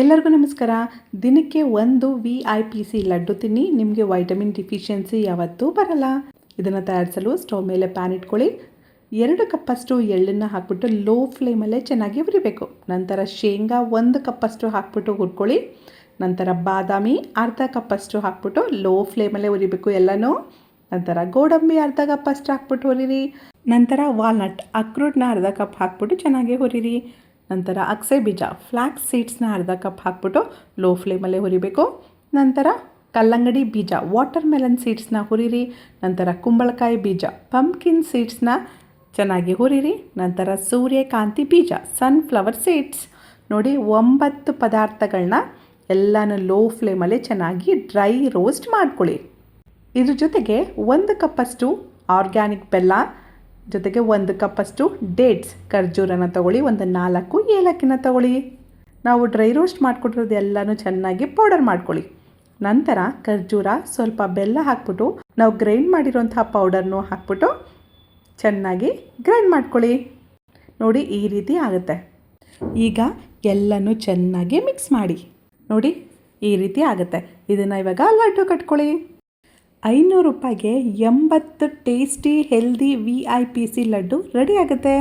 ಎಲ್ಲರಿಗೂ ನಮಸ್ಕಾರ. ದಿನಕ್ಕೆ ಒಂದು V I P C laddu ತಿನ್ನಿ, ನಿಮಗೆ ವೈಟಮಿನ್ ಡಿಫಿಷಿಯನ್ಸಿ ಯಾವತ್ತೂ ಬರಲ್ಲ. ಇದನ್ನು ತಯಾರಿಸಲು ಸ್ಟವ್ ಮೇಲೆ ಪ್ಯಾನ್ ಇಟ್ಕೊಳ್ಳಿ. ಎರಡು ಕಪ್ಪಷ್ಟು ಎಳ್ಳನ್ನು ಹಾಕ್ಬಿಟ್ಟು ಲೋ ಫ್ಲೇಮಲ್ಲೇ ಚೆನ್ನಾಗಿ ಹುರಿಬೇಕು. ನಂತರ ಶೇಂಗಾ ಒಂದು ಕಪ್ಪಷ್ಟು ಹಾಕ್ಬಿಟ್ಟು ಹುರ್ಕೊಳ್ಳಿ. ನಂತರ ಬಾದಾಮಿ ಅರ್ಧ ಕಪ್ಪಷ್ಟು ಹಾಕ್ಬಿಟ್ಟು ಲೋ ಫ್ಲೇಮಲ್ಲೇ ಹುರಿಬೇಕು ಎಲ್ಲನೂ. ನಂತರ ಗೋಡಂಬಿ ಅರ್ಧ ಕಪ್ ಅಷ್ಟು ಹಾಕ್ಬಿಟ್ಟು ಹುರಿರಿ. ನಂತರ ವಾಲ್ನಟ್ ಅಕ್ರೂಟ್ನ ಅರ್ಧ ಕಪ್ ಹಾಕ್ಬಿಟ್ಟು ಚೆನ್ನಾಗಿ ಹುರಿರಿ. ನಂತರ ಅಕ್ಸೆ ಬೀಜ ಫ್ಲ್ಯಾಕ್ಸ್ ಸೀಡ್ಸ್ನ ಅರ್ಧ ಕಪ್ ಹಾಕ್ಬಿಟ್ಟು ಲೋ ಫ್ಲೇಮಲ್ಲೇ ಹುರಿಬೇಕು. ನಂತರ ಕಲ್ಲಂಗಡಿ ಬೀಜ ವಾಟರ್ ಮೆಲನ್ ಸೀಡ್ಸ್ನ ಹುರಿರಿ. ನಂತರ ಕುಂಬಳಕಾಯಿ ಬೀಜ ಪಂಪ್ಕಿನ್ ಸೀಡ್ಸ್ನ ಚೆನ್ನಾಗಿ ಹುರಿರಿ. ನಂತರ ಸೂರ್ಯಕಾಂತಿ ಬೀಜ ಸನ್ಫ್ಲವರ್ ಸೀಡ್ಸ್ ನೋಡಿ, ಒಂಬತ್ತು ಪದಾರ್ಥಗಳನ್ನ ಎಲ್ಲನೂ ಲೋ ಫ್ಲೇಮಲ್ಲೇ ಚೆನ್ನಾಗಿ ಡ್ರೈ ರೋಸ್ಟ್ ಮಾಡ್ಕೊಳ್ಳಿ. ಇದ್ರ ಜೊತೆಗೆ ಒಂದು ಕಪ್ಪಷ್ಟು ಆರ್ಗ್ಯಾನಿಕ್ ಬೆಲ್ಲ ಜೊತೆಗೆ ಒಂದು ಕಪ್ಪಷ್ಟು ಡೇಟ್ಸ್ ಖರ್ಜೂರನ ತಗೊಳ್ಳಿ, ಒಂದು ನಾಲ್ಕು ಏಲಕ್ಕಿನ ತಗೊಳ್ಳಿ. ನಾವು ಡ್ರೈ ರೋಸ್ಟ್ ಮಾಡಿಕೊಟ್ಟಿರೋದು ಎಲ್ಲನೂ ಚೆನ್ನಾಗಿ ಪೌಡರ್ ಮಾಡ್ಕೊಳ್ಳಿ. ನಂತರ ಖರ್ಜೂರ ಸ್ವಲ್ಪ ಬೆಲ್ಲ ಹಾಕ್ಬಿಟ್ಟು, ನಾವು ಗ್ರೈಂಡ್ ಮಾಡಿರೋಂಥ ಪೌಡರ್ನು ಹಾಕ್ಬಿಟ್ಟು ಚೆನ್ನಾಗಿ ಗ್ರೈಂಡ್ ಮಾಡ್ಕೊಳ್ಳಿ. ನೋಡಿ, ಈ ರೀತಿ ಆಗುತ್ತೆ. ಈಗ ಎಲ್ಲನೂ ಚೆನ್ನಾಗಿ ಮಿಕ್ಸ್ ಮಾಡಿ. ನೋಡಿ, ಈ ರೀತಿ ಆಗುತ್ತೆ. ಇದನ್ನು ಇವಾಗ ಲಡ್ಡು ಕಟ್ಕೊಳ್ಳಿ. ಐನೂರು ರೂಪಾಯಿಗೆ ಎಂಬತ್ತು tasty healthy V I P C laddu ready ಆಗುತ್ತೆ.